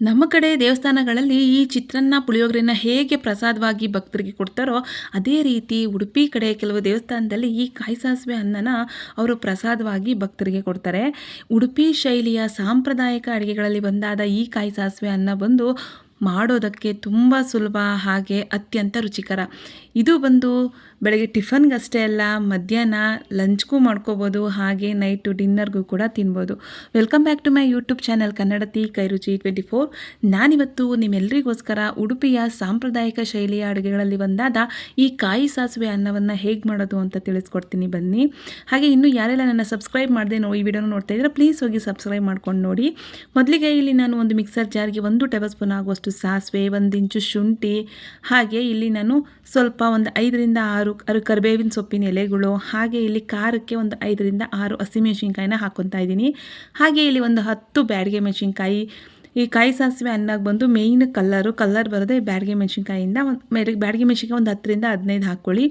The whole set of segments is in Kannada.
ನಮ್ಮ ಕಡೆ ದೇವಸ್ಥಾನಗಳಲ್ಲಿ ಈ ಚಿತ್ರಾನ್ನ ಪುಳಿಯೋಗರೆನ ಹೇಗೆ ಪ್ರಸಾದವಾಗಿ ಭಕ್ತರಿಗೆ ಕೊಡ್ತಾರೋ ಅದೇ ರೀತಿ ಉಡುಪಿ ಕಡೆ ಕೆಲವು ದೇವಸ್ಥಾನದಲ್ಲಿ ಈ ಕಾಯಿ ಸಾಸಿವೆ ಅನ್ನನ ಅವರು ಪ್ರಸಾದವಾಗಿ ಭಕ್ತರಿಗೆ ಕೊಡ್ತಾರೆ. ಉಡುಪಿ ಶೈಲಿಯ ಸಾಂಪ್ರದಾಯಿಕ ಅಡುಗೆಗಳಲ್ಲಿ ಬಂದಾದ ಈ ಕಾಯಿ ಸಾಸಿವೆ ಅನ್ನ ಬಂದು ಮಾಡೋದಕ್ಕೆ ತುಂಬ ಸುಲಭ ಹಾಗೆ ಅತ್ಯಂತ ರುಚಿಕರ. ಇದು ಬಂದು ಬೆಳಗ್ಗೆ ಟಿಫನ್ಗಷ್ಟೇ ಅಲ್ಲ, ಮಧ್ಯಾಹ್ನ ಲಂಚ್ಗೂ ಮಾಡ್ಕೋಬೋದು, ಹಾಗೆ ನೈಟು ಡಿನ್ನರ್ಗೂ ಕೂಡ ತಿನ್ಬೋದು. Welcome back to my YouTube channel Kannadathi Kairuchi twenty four. ನಾನಿವತ್ತು ನಿಮ್ಮೆಲ್ಲರಿಗೋಸ್ಕರ ಉಡುಪಿಯ ಸಾಂಪ್ರದಾಯಿಕ ಶೈಲಿಯ ಅಡುಗೆಗಳಲ್ಲಿ ಒಂದಾದ ಈ ಕಾಯಿ ಸಾಸಿವೆ ಅನ್ನವನ್ನು ಹೇಗೆ ಮಾಡೋದು ಅಂತ ತಿಳಿಸ್ಕೊಡ್ತೀನಿ ಬನ್ನಿ. ಹಾಗೆ ಇನ್ನೂ ಯಾರೆಲ್ಲ ನನ್ನ ಸಬ್ಸ್ಕ್ರೈಬ್ ಮಾಡದೆ ಈ ವಿಡಿಯೋನ ನೋಡ್ತಾ ಇದ್ರೆ ಪ್ಲೀಸ್ ಹೋಗಿ ಸಬ್ಸ್ಕ್ರೈಬ್ ಮಾಡ್ಕೊಂಡು ನೋಡಿ. ಮೊದಲಿಗೆ ಇಲ್ಲಿ ನಾನು ಒಂದು ಮಿಕ್ಸರ್ ಜಾರ್ಗೆ ಒಂದು ಟೇಬಲ್ ಸ್ಪೂನ್ ಆಗುವಷ್ಟು ಸಾಸಿವೆ, ಒಂದು ಇಂಚು ಶುಂಠಿ, ಹಾಗೆ ಇಲ್ಲಿ ನಾನು ಸ್ವಲ್ಪ ಒಂದು ಐದರಿಂದ ಆರು ಕರಿಬೇವಿನ ಸೊಪ್ಪಿನ ಎಲೆಗಳು, ಹಾಗೆ ಇಲ್ಲಿ ಖಾರಕ್ಕೆ ಒಂದು ಐದರಿಂದ ಆರು ಹಸಿಮೆಣಸಿನ್ಕಾಯಿನ ಹಾಕ್ಕೊತಾ ಇದ್ದೀನಿ. ಹಾಗೆ ಇಲ್ಲಿ ಒಂದು ಹತ್ತು ಬ್ಯಾಡಿಗೆ ಮೆಣಸಿನ್ಕಾಯಿ ಈ ಕಾಯಿ ಸಾಸಿವೆ ಅನ್ನಾಗ ಬಂದು ಮೇಯ್ನ್ ಕಲ್ಲರು ಕಲ್ಲರ್ ಬರೋದೇ ಬ್ಯಾಡಿಗೆ ಮೆಣಸಿನ್ಕಾಯಿಂದ ಒಂದು ಬ್ಯಾಡಿಗೆ ಮೆಣಸಿನ್ಕಾಯಿ ಒಂದು ಹತ್ತರಿಂದ ಹದಿನೈದು ಹಾಕ್ಕೊಳ್ಳಿ.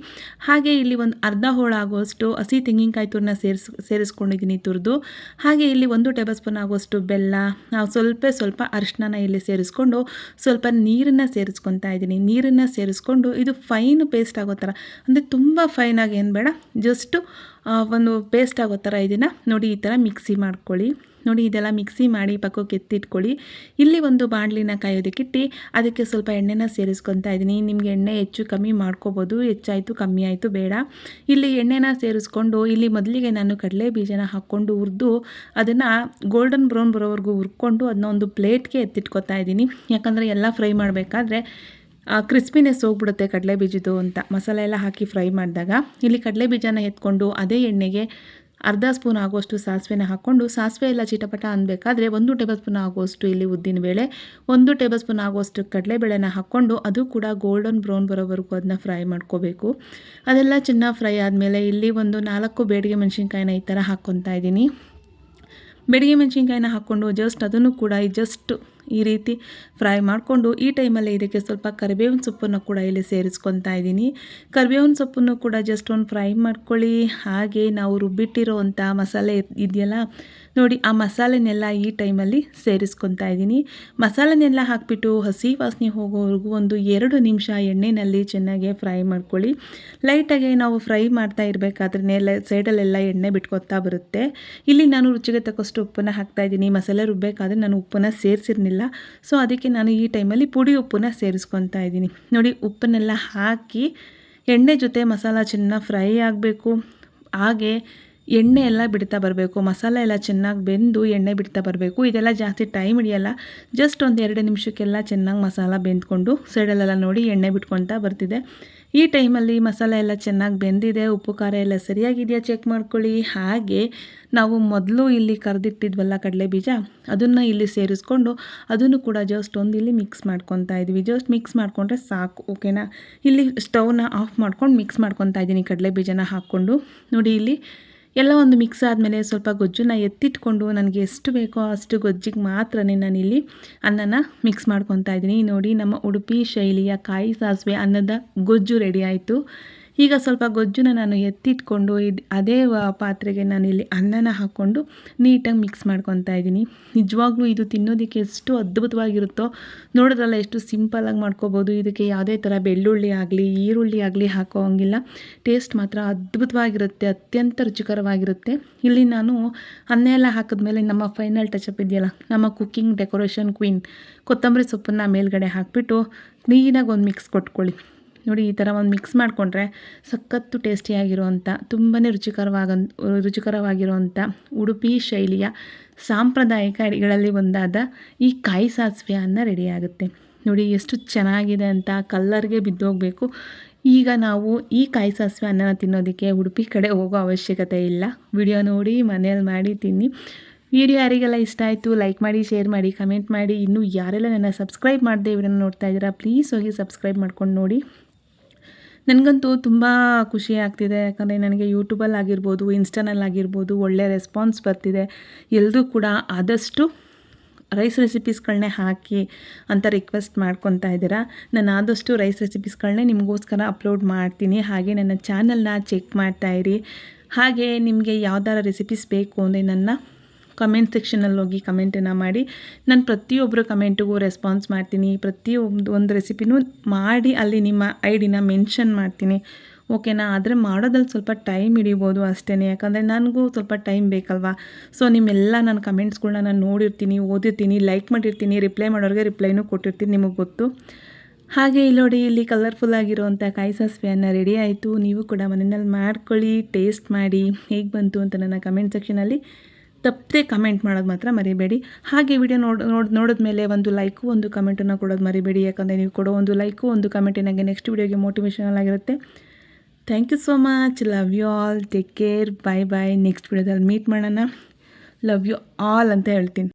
ಹಾಗೆ ಇಲ್ಲಿ ಒಂದು ಅರ್ಧ ಹೋಳು ಆಗುವಷ್ಟು ಹಸಿ ತೆಂಗಿನಕಾಯಿ ತುರನ್ನ ಸೇರಿಸ್ ಸೇರಿಸ್ಕೊಂಡಿದ್ದೀನಿ ತುರಿದು. ಹಾಗೆ ಇಲ್ಲಿ ಒಂದು ಟೇಬಲ್ ಸ್ಪೂನ್ ಆಗುವಷ್ಟು ಬೆಲ್ಲ, ನಾವು ಸ್ವಲ್ಪ ಸ್ವಲ್ಪ ಅರಿಶಿನ ಇಲ್ಲಿ ಸೇರಿಸ್ಕೊಂಡು ಸ್ವಲ್ಪ ನೀರನ್ನು ಸೇರಿಸ್ಕೊತಾ ಇದ್ದೀನಿ ನೀರನ್ನು ಸೇರಿಸ್ಕೊಂಡು ಇದು ಫೈನ್ ಪೇಸ್ಟ್ ಆಗೋ ಥರ ಅಂದರೆ ತುಂಬ ಫೈನಾಗಿ ಏನು ಬೇಡ ಜಸ್ಟು ಒಂದು ಪೇಸ್ಟ್ ಆಗೋ ಥರ ಇದನ್ನು ನೋಡಿ ಈ ಥರ ಮಿಕ್ಸಿ ಮಾಡ್ಕೊಳ್ಳಿ. ನೋಡಿ ಇದೆಲ್ಲ ಮಿಕ್ಸಿ ಮಾಡಿ ಪಕ್ಕಕ್ಕೆ ಎತ್ತಿಟ್ಕೊಳ್ಳಿ. ಇಲ್ಲಿ ಒಂದು ಬಾಣಲಿನ ಕಾಯೋದಕ್ಕಿಟ್ಟು ಅದಕ್ಕೆ ಸ್ವಲ್ಪ ಎಣ್ಣೆನ ಸೇರಿಸ್ಕೊತಾ ಇದ್ದೀನಿ. ನಿಮಗೆ ಎಣ್ಣೆ ಹೆಚ್ಚು ಕಮ್ಮಿ ಮಾಡ್ಕೋಬೋದು. ಹೆಚ್ಚಾಯಿತು, ಕಮ್ಮಿ ಆಯಿತು, ಬೇಡ. ಇಲ್ಲಿ ಎಣ್ಣೆನ ಸೇರಿಸ್ಕೊಂಡು, ಇಲ್ಲಿ ಮೊದಲಿಗೆ ನಾನು ಕಡಲೆ ಬೀಜನ ಹಾಕ್ಕೊಂಡು ಹುರಿದು, ಅದನ್ನು ಗೋಲ್ಡನ್ ಬ್ರೌನ್ ಬರೋವರೆಗೂ ಹುರ್ಕೊಂಡು ಅದನ್ನ ಒಂದು ಪ್ಲೇಟ್ಗೆ ಎತ್ತಿಟ್ಕೊತಾ ಇದ್ದೀನಿ. ಯಾಕಂದರೆ ಎಲ್ಲ ಫ್ರೈ ಮಾಡಬೇಕಾದ್ರೆ ಕ್ರಿಸ್ಪಿನೆಸ್ ಹೋಗ್ಬಿಡುತ್ತೆ ಕಡಲೆ ಬೀಜದ್ದು ಅಂತ. ಮಸಾಲೆ ಎಲ್ಲ ಹಾಕಿ ಫ್ರೈ ಮಾಡಿದಾಗ ಇಲ್ಲಿ ಕಡಲೆ ಬೀಜನ ಎತ್ಕೊಂಡು ಅದೇ ಎಣ್ಣೆಗೆ ಅರ್ಧ ಸ್ಪೂನ್ ಆಗುವಷ್ಟು ಸಾಸಿವೆನ ಹಾಕ್ಕೊಂಡು ಸಾಸಿವೆ ಎಲ್ಲ ಚಿಟಪಟ ಅನ್ಬೇಕಾದ್ರೆ ಒಂದು ಟೇಬಲ್ ಸ್ಪೂನ್ ಆಗುವಷ್ಟು ಇಲ್ಲಿ ಉದ್ದಿನ ಬೇಳೆ, ಒಂದು ಟೇಬಲ್ ಸ್ಪೂನ್ ಆಗುವಷ್ಟು ಕಡಲೆಬೇಳೆನ ಹಾಕ್ಕೊಂಡು ಅದು ಕೂಡ ಗೋಲ್ಡನ್ ಬ್ರೌನ್ ಬರೋವರೆಗೂ ಅದನ್ನ ಫ್ರೈ ಮಾಡ್ಕೋಬೇಕು. ಅದೆಲ್ಲ ಚೆನ್ನಾಗಿ ಫ್ರೈ ಆದಮೇಲೆ ಇಲ್ಲಿ ಒಂದು ನಾಲ್ಕು ಬೇಡಿಗೆ ಮೆಣಸಿನ್ಕಾಯಿನ ಈ ಥರ ಹಾಕ್ಕೊತಾ ಇದ್ದೀನಿ. ಬೇಡಿಗೆ ಮೆಣಸಿನ್ಕಾಯಿನ ಹಾಕ್ಕೊಂಡು ಜಸ್ಟ್ ಅದನ್ನು ಕೂಡ ಜಸ್ಟ್ ಈ ರೀತಿ ಫ್ರೈ ಮಾಡಿಕೊಂಡು ಈ ಟೈಮಲ್ಲಿ ಇದಕ್ಕೆ ಸ್ವಲ್ಪ ಕರಿಬೇವಿನ ಸೊಪ್ಪನ್ನು ಕೂಡ ಇಲ್ಲಿ ಸೇರಿಸ್ಕೊತಾ ಇದ್ದೀನಿ. ಕರಿಬೇವಿನ ಸೊಪ್ಪನ್ನು ಕೂಡ ಜಸ್ಟ್ ಒಂದು ಫ್ರೈ ಮಾಡ್ಕೊಳ್ಳಿ. ಹಾಗೆ ನಾವು ರುಬ್ಬಿಟ್ಟಿರೋವಂಥ ಮಸಾಲೆ ಇದೆಯಲ್ಲ, ನೋಡಿ ಆ ಮಸಾಲೆನೆಲ್ಲ ಈ ಟೈಮಲ್ಲಿ ಸೇರಿಸ್ಕೊತಾ ಇದ್ದೀನಿ. ಮಸಾಲೆನೆಲ್ಲ ಹಾಕಿಬಿಟ್ಟು ಹಸಿ ವಾಸನೆ ಹೋಗೋವರೆಗೂ ಒಂದು ಎರಡು ನಿಮಿಷ ಎಣ್ಣೆಯಲ್ಲಿ ಚೆನ್ನಾಗಿ ಫ್ರೈ ಮಾಡ್ಕೊಳ್ಳಿ. ಲೈಟಾಗಿ ನಾವು ಫ್ರೈ ಮಾಡ್ತಾ ಇರಬೇಕಾದ್ರೆ ಸೈಡಲ್ಲೆಲ್ಲ ಎಣ್ಣೆ ಬಿಟ್ಕೊತಾ ಬರುತ್ತೆ. ಇಲ್ಲಿ ನಾನು ರುಚಿಗೆ ತಕ್ಕಷ್ಟು ಉಪ್ಪನ್ನು ಹಾಕ್ತಾಯಿದ್ದೀನಿ ಮಸಾಲೆ ರುಬ್ಬೇಕಾದ್ರೆ ನಾನು ಉಪ್ಪನ್ನು ಸೇರಿಸಿರ್ಲಿಲ್ಲ ಸೊ ಅದಕ್ಕೆ ನಾನು ಈ ಟೈಮಲ್ಲಿ ಪುಡಿ ಉಪ್ಪನ್ನ ಸೇರಿಸ್ಕೊತಾ ಇದ್ದೀನಿ. ನೋಡಿ, ಉಪ್ಪನ್ನೆಲ್ಲ ಹಾಕಿ ಎಣ್ಣೆ ಜೊತೆ ಮಸಾಲ ಚೆನ್ನಾಗಿ ಫ್ರೈ ಆಗಬೇಕು. ಹಾಗೆ ಎಣ್ಣೆ ಎಲ್ಲ ಬಿಡ್ತಾ ಬರಬೇಕು, ಮಸಾಲೆ ಎಲ್ಲ ಚೆನ್ನಾಗಿ ಬೆಂದು ಎಣ್ಣೆ ಬಿಡ್ತಾ ಬರಬೇಕು. ಇದೆಲ್ಲ ಜಾಸ್ತಿ ಟೈಮ್ ಹಿಡಿಯಲ್ಲ. ಜಸ್ಟ್ ಒಂದು ಎರಡು ನಿಮಿಷಕ್ಕೆಲ್ಲ ಚೆನ್ನಾಗಿ ಮಸಾಲ ಬೆಂದ್ಕೊಂಡು ಸೈಡಲ್ಲೆಲ್ಲ ನೋಡಿ ಎಣ್ಣೆ ಬಿಟ್ಕೊತಾ ಬರ್ತಿದೆ. ಈ ಟೈಮಲ್ಲಿ ಮಸಾಲೆ ಎಲ್ಲ ಚೆನ್ನಾಗಿ ಬೆಂದಿದೆ, ಉಪ್ಪು ಖಾರ ಎಲ್ಲ ಸರಿಯಾಗಿದೆಯಾ ಚೆಕ್ ಮಾಡ್ಕೊಳ್ಳಿ. ಹಾಗೆ ನಾವು ಮೊದಲು ಇಲ್ಲಿ ಕರೆದಿಟ್ಟಿದ್ವಲ್ಲ ಕಡಲೆ ಬೀಜ, ಅದನ್ನು ಇಲ್ಲಿ ಸೇರಿಸ್ಕೊಂಡು ಅದನ್ನು ಕೂಡ ಜಸ್ಟ್ ಒಂದು ಇಲ್ಲಿ ಮಿಕ್ಸ್ ಮಾಡ್ಕೊತಾ ಇದ್ವಿ. ಜಸ್ಟ್ ಮಿಕ್ಸ್ ಮಾಡಿಕೊಂಡ್ರೆ ಸಾಕು ಓಕೆನಾ ಇಲ್ಲಿ ಸ್ಟವ್ನ ಆಫ್ ಮಾಡ್ಕೊಂಡು ಮಿಕ್ಸ್ ಮಾಡ್ಕೊತಾ ಇದ್ದೀನಿ ಕಡಲೆ ಬೀಜನ ಹಾಕ್ಕೊಂಡು. ನೋಡಿ ಇಲ್ಲಿ ಎಲ್ಲ ಒಂದು ಮಿಕ್ಸ್ ಆದಮೇಲೆ ಸ್ವಲ್ಪ ಗೊಜ್ಜನ್ನ ಎತ್ತಿಟ್ಕೊಂಡು ನನಗೆ ಎಷ್ಟು ಬೇಕೋ ಅಷ್ಟು ಗೊಜ್ಜಿಗೆ ಮಾತ್ರ ನಾನಿಲ್ಲಿ ಅನ್ನನ ಮಿಕ್ಸ್ ಮಾಡ್ಕೊತಾ ಇದ್ದೀನಿ. ನೋಡಿ ನಮ್ಮ ಉಡುಪಿ ಶೈಲಿಯ ಕಾಯಿ ಸಾಸಿವೆ ಅನ್ನದ ಗೊಜ್ಜು ರೆಡಿ ಆಯಿತು. ಈಗ ಸ್ವಲ್ಪ ಗೊಜ್ಜುನ ನಾನು ಎತ್ತಿಟ್ಕೊಂಡು ಇದು ಅದೇ ಪಾತ್ರೆಗೆ ನಾನು ಇಲ್ಲಿ ಅನ್ನನ ಹಾಕ್ಕೊಂಡು ನೀಟಾಗಿ ಮಿಕ್ಸ್ ಮಾಡ್ಕೊತಾ ಇದ್ದೀನಿ. ನಿಜವಾಗ್ಲೂ ಇದು ತಿನ್ನೋದಕ್ಕೆ ಎಷ್ಟು ಅದ್ಭುತವಾಗಿರುತ್ತೋ ನೋಡೋದ್ರಲ್ಲ, ಎಷ್ಟು ಸಿಂಪಲಾಗಿ ಮಾಡ್ಕೋಬೋದು. ಇದಕ್ಕೆ ಯಾವುದೇ ಥರ ಬೆಳ್ಳುಳ್ಳಿ ಆಗಲಿ, ಈರುಳ್ಳಿ ಆಗಲಿ ಹಾಕೋ ಹಂಗಿಲ್ಲ. ಟೇಸ್ಟ್ ಮಾತ್ರ ಅದ್ಭುತವಾಗಿರುತ್ತೆ, ಅತ್ಯಂತ ರುಚಿಕರವಾಗಿರುತ್ತೆ. ಇಲ್ಲಿ ನಾನು ಅನ್ನ ಎಲ್ಲ ಹಾಕಿದ್ಮೇಲೆ ನಮ್ಮ ಫೈನಲ್ ಟಚಪ್ ಇದೆಯಲ್ಲ, ನಮ್ಮ ಕುಕ್ಕಿಂಗ್ ಡೆಕೋರೇಷನ್ ಕ್ವೀನ್ ಕೊತ್ತಂಬರಿ ಸೊಪ್ಪನ್ನು ಮೇಲ್ಗಡೆ ಹಾಕಿಬಿಟ್ಟು ಕ್ಲೀನಾಗಿ ಒಂದು ಮಿಕ್ಸ್ ಕೊಟ್ಕೊಳ್ಳಿ. ನೋಡಿ ಈ ಥರ ಒಂದು ಮಿಕ್ಸ್ ಮಾಡಿಕೊಂಡ್ರೆ ಸಖತ್ತು ಟೇಸ್ಟಿಯಾಗಿರುವಂಥ ತುಂಬಾ ರುಚಿಕರವಾಗ, ರುಚಿಕರವಾಗಿರುವಂಥ ಉಡುಪಿ ಶೈಲಿಯ ಸಾಂಪ್ರದಾಯಿಕ ಅಡಿಗೆಗಳಲ್ಲಿ ಒಂದಾದ ಈ ಕಾಯಿ ಸಾಸಿವೆ ಅನ್ನ ರೆಡಿಯಾಗುತ್ತೆ ನೋಡಿ ಎಷ್ಟು ಚೆನ್ನಾಗಿದೆ ಅಂತ ಕಲ್ಲರ್ಗೆ ಬಿದ್ದೋಗಬೇಕು ಈಗ ನಾವು ಈ ಕಾಯಿ ಸಾಸಿವೆ ಅನ್ನನ ತಿನ್ನೋದಕ್ಕೆ ಉಡುಪಿ ಕಡೆ ಹೋಗೋ ಅವಶ್ಯಕತೆ ಇಲ್ಲ. ವಿಡಿಯೋ ನೋಡಿ, ಮನೆಯಲ್ಲಿ ಮಾಡಿ ತಿನ್ನಿ. ವಿಡಿಯೋ ಯಾರಿಗೆಲ್ಲ ಇಷ್ಟ ಆಯಿತು ಲೈಕ್ ಮಾಡಿ ಶೇರ್ ಮಾಡಿ ಕಮೆಂಟ್ ಮಾಡಿ. ಇನ್ನೂ ಯಾರೆಲ್ಲ ನನ್ನ ಸಬ್ಸ್ಕ್ರೈಬ್ ಮಾಡದೆ ಇವರನ್ನು ನೋಡ್ತಾ ಇದ್ದೀರಾ ಪ್ಲೀಸ್ ಹೋಗಿ ಸಬ್ಸ್ಕ್ರೈಬ್ ಮಾಡ್ಕೊಂಡು ನೋಡಿ. ನನಗಂತೂ ತುಂಬ ಖುಷಿ ಆಗ್ತಿದೆ. ಯಾಕಂದರೆ ನನಗೆ ಯೂಟ್ಯೂಬಲ್ಲಿ ಆಗಿರ್ಬೋದು ಇನ್ಸ್ಟಾನಲ್ಲಿ ಆಗಿರ್ಬೋದು ಒಳ್ಳೆಯ ರೆಸ್ಪಾನ್ಸ್ ಬರ್ತಿದೆ. ಎಲ್ಲರೂ ಕೂಡ ಆದಷ್ಟು ರೈಸ್ ರೆಸಿಪೀಸ್ಗಳನ್ನೇ ಹಾಕಿ ಅಂತ ರಿಕ್ವೆಸ್ಟ್ ಮಾಡ್ಕೊತಾ ಇದ್ದೀರಾ. ನಾನು ಆದಷ್ಟು ರೈಸ್ ರೆಸಿಪೀಸ್ಗಳನ್ನೇ ನಿಮಗೋಸ್ಕರ ಅಪ್ಲೋಡ್ ಮಾಡ್ತೀನಿ. ಹಾಗೆ ನನ್ನ ಚಾನಲ್ನ ಚೆಕ್ ಮಾಡ್ತಾಯಿರಿ ಹಾಗೆ ನಿಮಗೆ ಯಾವ್ದಾರ ರೆಸಿಪೀಸ್ ಬೇಕು ಅಂದರೆ ನನ್ನ ಕಮೆಂಟ್ ಸೆಕ್ಷನಲ್ಲಿ ಹೋಗಿ ಕಮೆಂಟನ್ನು ಮಾಡಿ. ನಾನು ಪ್ರತಿಯೊಬ್ಬರ ಕಮೆಂಟಿಗೂ ರೆಸ್ಪಾನ್ಸ್ ಮಾಡ್ತೀನಿ. ಪ್ರತಿಯೊಂದು ಒಂದು ರೆಸಿಪಿನೂ ಮಾಡಿ ಅಲ್ಲಿ ನಿಮ್ಮ ಐಡಿನ ಡಿನ ಮೆನ್ಷನ್ ಮಾಡ್ತೀನಿ. ಓಕೆನಾ ಆದರೆ ಮಾಡೋದ್ರಲ್ಲಿ ಸ್ವಲ್ಪ ಟೈಮ್ ಹಿಡಿಬೋದು ಅಷ್ಟೇ ಯಾಕಂದರೆ ನನಗೂ ಸ್ವಲ್ಪ ಟೈಮ್ ಬೇಕಲ್ವಾ? ಸೊ ನಿಮ್ಮೆಲ್ಲ ನನ್ನ ಕಮೆಂಟ್ಸ್ಗಳನ್ನ ನಾನು ನೋಡಿರ್ತೀನಿ, ಓದಿರ್ತೀನಿ ಲೈಕ್ ಮಾಡಿರ್ತೀನಿ ರಿಪ್ಲೈ ಮಾಡೋರಿಗೆ ರಿಪ್ಲೈನೂ ಕೊಟ್ಟಿರ್ತೀನಿ ನಿಮಗೆ ಗೊತ್ತು. ಹಾಗೆ ಇಲ್ಲಿ ನೋಡಿ, ಇಲ್ಲಿ ಕಲರ್ಫುಲ್ ಆಗಿರುವಂಥ ಕಾಯಿ ಸಾಸಿವೆಯನ್ನು ರೆಡಿ ಆಯಿತು. ನೀವು ಕೂಡ ಮನೆಯಲ್ಲಿ ಮಾಡ್ಕೊಳ್ಳಿ ಟೇಸ್ಟ್ ಮಾಡಿ. ಹೇಗೆ ಬಂತು ಅಂತ ನನ್ನ ಕಮೆಂಟ್ ಸೆಕ್ಷನಲ್ಲಿ ತಪ್ಪದೆ ಕಮೆಂಟ್ ಮಾಡೋದು ಮಾತ್ರ ಮರಿಬೇಡಿ. ಹಾಗೆ ವಿಡಿಯೋ ನೋಡಿ ನೋಡಿ ನೋಡಿದ್ಮೇಲೆ ಒಂದು ಲೈಕು ಒಂದು ಕಮೆಂಟನ್ನು ಕೊಡೋದು ಮರಿಬೇಡಿ. ಯಾಕಂದರೆ ನೀವು ಕೊಡೋ ಒಂದು ಲೈಕು ಒಂದು ಕಮೆಂಟ್ ನನಗೆ ನೆಕ್ಸ್ಟ್ ವಿಡಿಯೋಗೆ ಮೋಟಿವೇಶನಲ್ ಆಗಿರುತ್ತೆ. Thank you so much love you all take care bye bye next ವಿಡಿಯೋದಲ್ಲಿ ಮೀಟ್ ಮಾಡೋಣ. ಲವ್ ಯು ಆಲ್ ಅಂತ ಹೇಳ್ತೀನಿ.